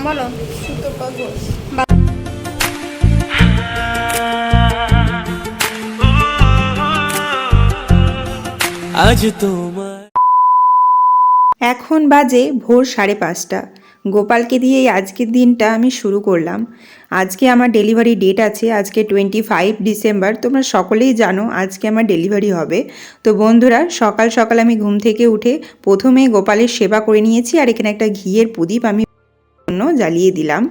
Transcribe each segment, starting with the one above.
নাম বলো? সুতপা ঘোষ আজ তোমার এখন বাজে ভোর সাড়ে পাঁচটা। গোপালকে দিয়ে এই আজকের দিনটা আমি শুরু করলাম। আজকে আমার ডেলিভারি ডেট আছে আজকে টোয়েন্টি ফাইভ ডিসেম্বর। তোমরা সকলেই জানো আজকে আমার ডেলিভারি হবে। তো বন্ধুরা সকাল সকাল আমি ঘুম থেকে উঠে প্রথমে গোপালের সেবা করে নিয়েছি আর এখানে একটা ঘিয়ের প্রদীপ আমি জন্য জ্বালিয়ে দিলাম।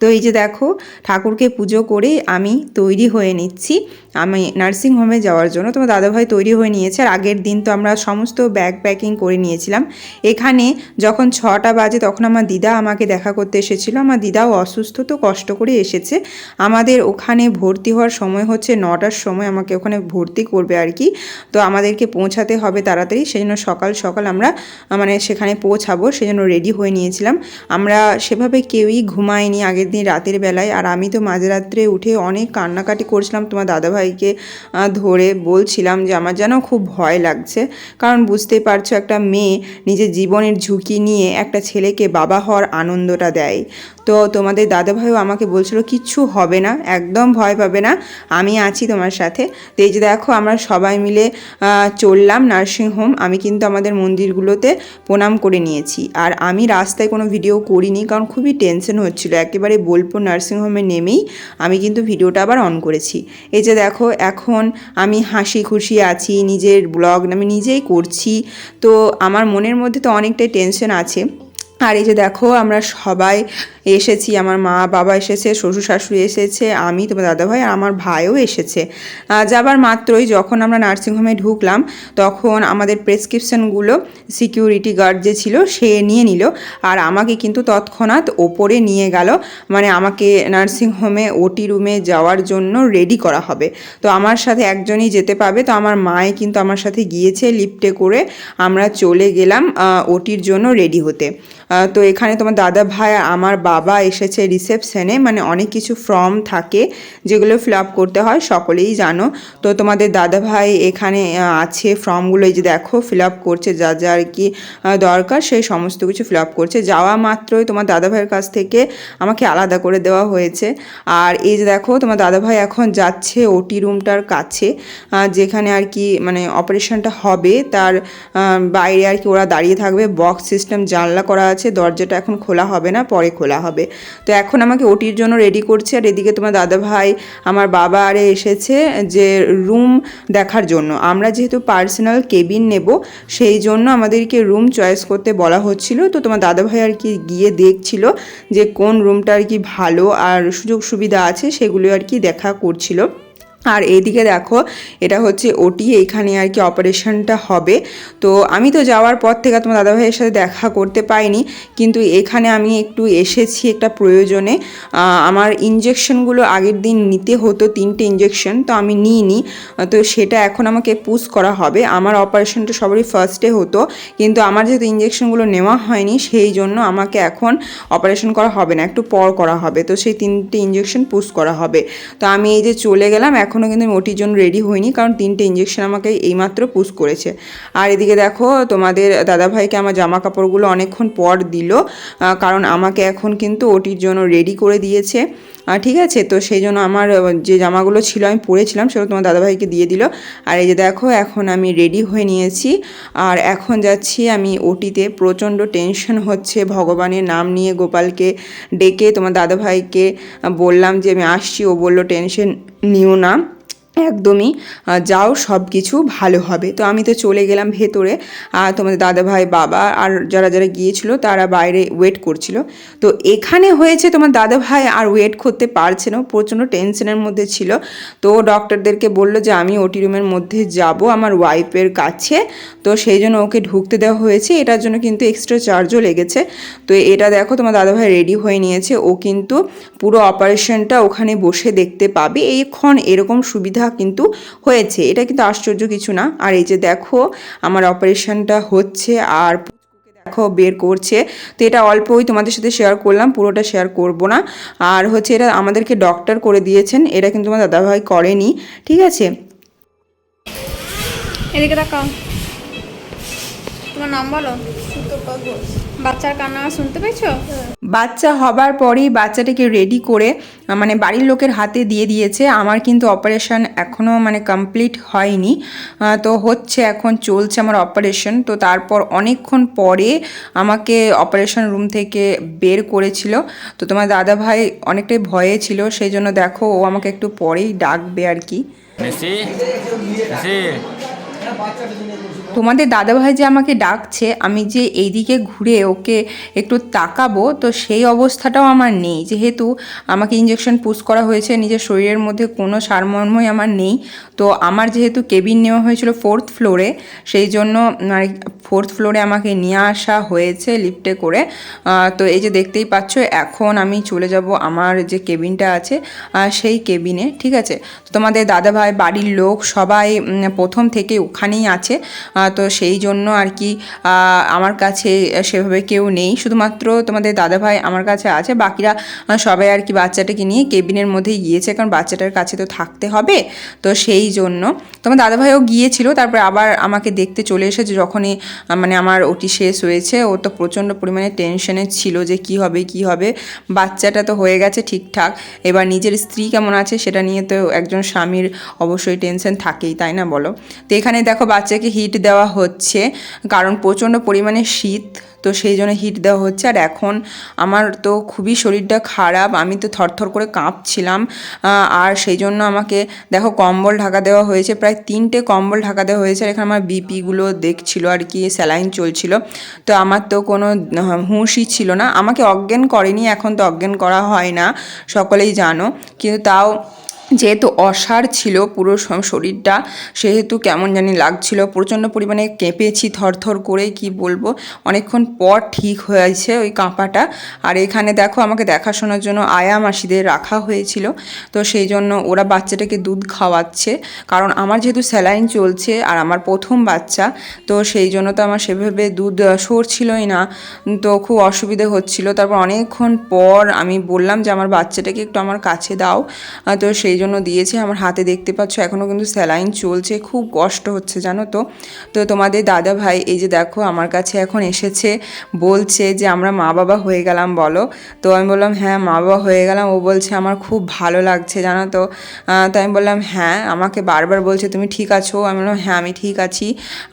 তো এই যে দেখো, ঠাকুরকে পুজো করে আমি তৈরি হয়ে নিচ্ছি। আমি নার্সিং হোমে যাওয়ার জন্য। তোমার দাদাভাই তৈরি হয়ে নিয়েছে আর আগের দিন তো আমরা সমস্ত ব্যাগ প্যাকিং করে নিয়েছিলাম। এখানে যখন ছটা বাজে তখন আমার দিদা আমাকে দেখা করতে এসেছিল। আমার দিদাও অসুস্থ তো কষ্ট করে এসেছে। আমাদের ওখানে ভর্তি হওয়ার সময় হচ্ছে নটার সময় আমাকে ওখানে ভর্তি করবে আর কি। তো আমাদেরকে পৌঁছাতে হবে তাড়াতাড়ি। সেই জন্য সকাল সকাল আমরা মানে সেখানে পৌঁছাবো। সেই জন্য রেডি হয়ে নিয়েছিলাম। আমরা সেভাবে কেউই ঘুমায়নি আগের দিন রাতের বেলায়। আর আমি তো মাঝরাত্রে উঠে অনেক কান্নাকাটি করছিলাম। তোমার দাদাভাইকে ধরে বলছিলাম যে, আমার যেন খুব ভয় লাগছে। কারণ বুঝতে পারছ, একটা মেয়ে নিজের জীবনের ঝুঁকি নিয়ে একটা ছেলেকে বাবা হওয়ার আনন্দটা দেয়। তো তোমাদের দাদাভাইও আমাকে বলছিল, কিচ্ছু হবে না, একদম ভয় পাবে না, আমি আছি তোমার সাথে। তো এই যে দেখো, আমরা সবাই মিলে চললাম নার্সিংহোম আমি কিন্তু আমাদের মন্দিরগুলোতে প্রণাম করে নিয়েছি। আর আমি রাস্তায় কোনো ভিডিও করিনি, কারণ খুবই টেনশন হচ্ছিল। একেবারে বোলপুর নার্সিংহোমে নেমেই আমি কিন্তু ভিডিওটা আবার অন করেছি। এই যে দেখো, এখন আমি হাসি খুশি আছি, নিজের ব্লগ আমি নিজেই করছি। তো আমার মনের মধ্যে তো অনেকটাই টেনশন আছে। আর এই যে দেখো, আমরা সবাই এসেছি, আমার মা বাবা এসেছে, শ্বশুর শাশুড়ি এসেছে, আমি তোমার দাদাভাই আর আমার ভাইও এসেছে। যাবার মাত্রই যখন আমরা নার্সিংহোমে ঢুকলাম, তখন আমাদের প্রেসক্রিপশনগুলো সিকিউরিটি গার্ড যে ছিল, সে নিয়ে নিল আর আমাকে কিন্তু তৎক্ষণাৎ ওপরে নিয়ে গেল। মানে আমাকে নার্সিংহোমে, ওটি রুমে যাওয়ার জন্য রেডি করা হবে। তো আমার সাথে একজনই যেতে পাবে তো আমার মায়ে কিন্তু আমার সাথে গিয়েছে লিফটে করে আমরা চলে গেলাম ওটির জন্য রেডি হতে। তো এখানে তোমার দাদা ভাই আমার আমার বাবা এসেছে রিসেপশনে মানে অনেক কিছু ফর্ম থাকে যেগুলো ফিল আপ করতে হয়, সকলেই জানো। তো তোমাদের দাদা ভাই এখানে আছে ফর্মগুলো এই যে দেখো ফিল আপ করছে যা যা আর কি দরকার, সেই সমস্ত কিছু ফিল আপ করছে। যাওয়া মাত্রই তোমার দাদা ভাইয়ের কাছ থেকে আমাকে আলাদা করে দেওয়া হয়েছে। আর এই যে দেখো, তোমার দাদা ভাই এখন যাচ্ছে ওটি রুমটার কাছে যেখানে আর কি মানে অপারেশনটা হবে। তার বাইরে আর কি ওরা দাঁড়িয়ে থাকবে বক্স সিস্টেম জানলা করা আছে, দরজাটা এখন খোলা হবে না, পরে খোলা হবে। তো এখন আমাকে ওটির জন্য রেডি করছে। আর এদিকে তোমার দাদা ভাই আমার বাবা আরে এসেছে যে রুম দেখার জন্য। আমরা যেহেতু পার্সোনাল কেবিন নেব, সেই জন্য আমাদেরকে রুম চয়েস করতে বলা হচ্ছিল। তো তোমার দাদা ভাই আর কি গিয়ে দেখছিল যে কোন রুমটা আর কি ভালো আর সুযোগ সুবিধা আছে, সেগুলো আর কি দেখা করছিল। আর এইদিকে দেখো, এটা হচ্ছে ওটি, এইখানে আর কি অপারেশনটা হবে। তো আমি তো যাওয়ার পর থেকে তোমার দাদাভাইয়ের সাথে দেখা করতে পাইনি, কিন্তু এখানে আমি একটু এসেছি একটা প্রয়োজনে। আমার ইঞ্জেকশনগুলো আগের দিন নিতে হতো, তিনটে ইঞ্জেকশন তো আমি নিইনি। তো সেটা এখন আমাকে পুশ করা হবে। আমার অপারেশনটা সবারই ফার্স্টে হতো, কিন্তু আমার যেহেতু ইঞ্জেকশনগুলো নেওয়া হয়নি, সেই জন্য আমাকে এখন অপারেশন করা হবে না, একটু পর করা হবে। তো সেই তিনটে ইঞ্জেকশন পুশ করা হবে। তো আমি এই যে চলে গেলাম এখনও কিন্তু আমি ওটির জন্য রেডি হইনি, কারণ তিনটে ইঞ্জেকশন আমাকে এইমাত্র পুশ করেছে। আর এদিকে দেখো, তোমাদের দাদাভাইকে আমার জামা কাপড়গুলো অনেকক্ষণ পর দিল কারণ আমাকে এখন কিন্তু ওটির জন্য রেডি করে দিয়েছে। ঠিক আছে? তো সেই জন্য আমার যে জামাগুলো ছিল আমি পরেছিলাম, সেগুলো তোমার দাদাভাইকে দিয়ে দিল। আর এই যে দেখো, এখন আমি রেডি হয়ে নিয়েছি। আর এখন যাচ্ছি আমি ওটিতে। প্রচণ্ড টেনশন হচ্ছে, ভগবানের নাম নিয়ে গোপালকে ডেকে তোমার দাদাভাইকে বললাম যে আমি আসছি। ও বলল টেনশন নিও না। একদমই যাও সব কিছু ভালো হবে। তো আমি তো চলে গেলাম ভেতরে। আর তোমাদের দাদা ভাই বাবা আর যারা যারা গিয়েছিল তারা বাইরে ওয়েট করছিল। তো এখানে হয়েছে তোমার দাদাভাই আর ওয়েট করতে পারছে না। প্রচণ্ড টেনশনের মধ্যে ছিল। তো ডক্টরদেরকে বলল যে, আমি ওটি রুমের মধ্যে যাব আমার ওয়াইফের কাছে। তো সেই জন্য ওকে ঢুকতে দেওয়া হয়েছে। এটার জন্য কিন্তু এক্সট্রা চার্জও লেগেছে। তো এটা দেখো তোমার দাদাভাই রেডি হয়ে নিয়েছে। ও কিন্তু পুরো অপারেশনটা ওখানে বসে দেখতে পাবে। এইক্ষণ এরকম সুবিধা কিন্তু হয়েছে। এটা কিন্তু আশ্চর্য কিছু না। আর এই যে দেখো, আমার অপারেশনটা হচ্ছে আর দেখো বের করছে। তো এটা অল্পই তোমাদের সাথে শেয়ার করলাম, পুরোটা শেয়ার করব না। আর হচ্ছে এটা আমাদেরকে ডক্টর করে দিয়েছেন। এটা কিন্তু আমার দাদাভাই করেনি। ঠিক আছে? এদিকে তাকাও। তোমার নাম বলো? ঘোষ। বাচ্চার কান্না শুনতে পেয়েছ? বাচ্চা হবার পরেই বাচ্চাটাকে রেডি করে মানে বাড়ির লোকের হাতে দিয়ে দিয়েছে। আমার কিন্তু অপারেশন এখনও মানে কমপ্লিট হয়নি। তো হচ্ছে এখন চলছে আমার অপারেশন তো তারপর অনেকক্ষণ পরে আমাকে অপারেশন রুম থেকে বের করেছিল। তো তোমার দাদা ভাই অনেকটাই ভয়ে ছিল সেই জন্য দেখো ও আমাকে একটু পরেই ডাকবে আর কি। তোমাদের দাদাভাই যে আমাকে ডাকছে, আমি যে এইদিকে ঘুরে ওকে একটু তাকাবো, তো সেই অবস্থাটাও আমার নেই। যেহেতু আমাকে ইঞ্জেকশন পুশ করা হয়েছে, নিজের শরীরের মধ্যে কোনো সারমর্মই আমার নেই। তো আমার যেহেতু কেবিন নেওয়া হয়েছিল ফোর্থ ফ্লোরে সেই জন্য মানে ফোর্থ ফ্লোরে আমাকে নিয়ে আসা হয়েছে লিফটে করে। তো এই যে দেখতেই পাচ্ছ, এখন আমি চলে যাব আমার যে কেবিনটা আছে সেই কেবিনে ঠিক আছে? তোমাদের দাদাভাই, বাড়ির লোক সবাই প্রথম থেকে ওখানেই আছে। তো সেই জন্য আর কি আমার কাছে সেভাবে কেউ নেই। শুধুমাত্র তোমাদের দাদাভাই আমার কাছে আছে। বাকিরা সবাই আর কি বাচ্চাটাকে নিয়ে কেবিনের মধ্যে গিয়েছে। কারণ বাচ্চাটার কাছে তো থাকতে হবে। তো সেই জন্য তোমার দাদাভাইও গিয়েছিল। তারপরে আবার আমাকে দেখতে চলে এসেছে যখনই মানে আমার ওটি শেষ হয়েছে। ও তো প্রচণ্ড পরিমাণে টেনশনে ছিল যে কি হবে কি হবে। বাচ্চাটা তো হয়ে গেছে ঠিকঠাক। এবার নিজের স্ত্রী কেমন আছে সেটা নিয়ে তো একজন স্বামীর অবশ্যই টেনশন থাকেই, তাই না বলো? তো এখানে দেখো বাচ্চাকে হিট দেওয়া হচ্ছে, কারণ প্রচণ্ড পরিমাণে শীত, তো সেই জন্য হিট দেওয়া হচ্ছে। আর এখন আমার তো খুবই শরীরটা খারাপ, আমি তো থরথর করে কাঁপছিলাম আর সেই জন্য আমাকে দেখো কম্বল ঢাকা দেওয়া হয়েছে, প্রায় তিনটে কম্বল ঢাকা দেওয়া হয়েছে, আর এখানে আমার বিপিগুলো দেখছিল আর কি স্যালাইন চলছিল। তো আমার তো কোনো হুঁশই ছিল না। আমাকে অজ্ঞান করেনি, এখন তো অজ্ঞান করা হয় না, সকলেই জানো। কিন্তু তাও যেহেতু অসার ছিল পুরো শরীরটা, সেহেতু কেমন জানি লাগছিল। প্রচণ্ড পরিমাণে কেঁপেছি, থরথর করে, কি বলব? অনেকক্ষণ পর ঠিক হয়েছে ওই কাঁপাটা। আর এখানে দেখো, আমাকে দেখাশোনার জন্য আয়া মাসিদের রাখা হয়েছিল। তো সেই জন্য ওরা বাচ্চাটাকে দুধ খাওয়াচ্ছে। কারণ আমার যেহেতু স্যালাইন চলছে আর আমার প্রথম বাচ্চা, তো সেই জন্য তো আমার সেভাবে দুধ সরছিলই না। তো খুব অসুবিধে হচ্ছিল। তারপর অনেকক্ষণ পর আমি বললাম যে, আমার বাচ্চাটাকে একটু আমার কাছে দাও। তো সেই জন্য দিয়েছে। আমার হাতে দেখতে পাচ্ছ এখনও কিন্তু স্যালাইন চলছে। খুব কষ্ট হচ্ছে, জানো তো? তো তোমাদের দাদা ভাই, এই যে দেখো, আমার কাছে এখন এসেছে, বলছে যে আমরা মা বাবা হয়ে গেলাম, বলো? তো আমি বললাম হ্যাঁ মা বাবা হয়ে গেলাম। ও বলছে, আমার খুব ভালো লাগছে, জানো তো? তো আমি বললাম হ্যাঁ আমাকে বারবার বলছে, তুমি ঠিক আছো? আমি বললাম হ্যাঁ আমি ঠিক আছি।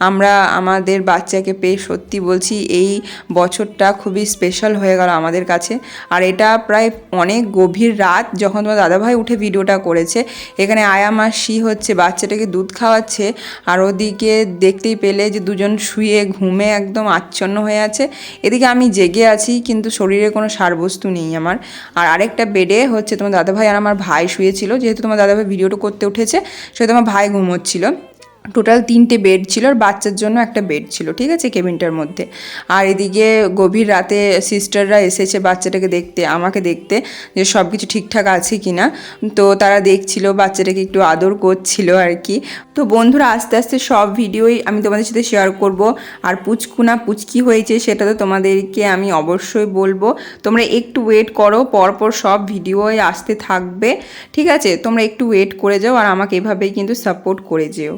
আমরা আমাদের বাচ্চাকে পেয়ে সত্যি বলছি, এই বছরটা খুবই স্পেশাল হয়ে গেল আমাদের কাছে। আর এটা প্রায় অনেক গভীর রাত, যখন তোমার দাদাভাই উঠে ভিডিওটা করেছে। এখানে আয়া শি হচ্ছে বাচ্চাটাকে দুধ খাওয়াচ্ছে আর ওদিকে দেখতেই পেলে যে দুজন শুয়ে ঘুমে একদম আচ্ছন্ন হয়ে আছে। এদিকে আমি জেগে আছি কিন্তু শরীরে কোনো সারবস্তু নেই আমার। আর আরেকটা বেডে হচ্ছে তোমার দাদাভাই আর আমার ভাই শুয়েছিল, যেহেতু তোমার দাদাভাই ভিডিওটা করতে উঠেছে, সেহেতু আমার ভাই ঘুমোচ্ছিল। টোটাল তিনটে বেড ছিল আর বাচ্চার জন্য একটা বেড ছিল, ঠিক আছে কেবিনটার মধ্যে। আর এদিকে গভীর রাতে সিস্টাররা এসেছে বাচ্চাটাকে দেখতে, আমাকে দেখতে, যে সব কিছু ঠিকঠাক আছে কি না তো তারা দেখছিল, বাচ্চাটাকে একটু আদর করছিল আর কি তো বন্ধুরা, আস্তে আস্তে সব ভিডিওই আমি তোমাদের সাথে শেয়ার করব। আর পুচকুনা পুচকি হয়েছে, সেটা তো তোমাদেরকে আমি অবশ্যই বলব। তোমরা একটু ওয়েট করো, পরপর সব ভিডিওই আসতে থাকবে, ঠিক আছে? তোমরা একটু ওয়েট করে যাও আর আমাকে এভাবেই কিন্তু সাপোর্ট করে যেও।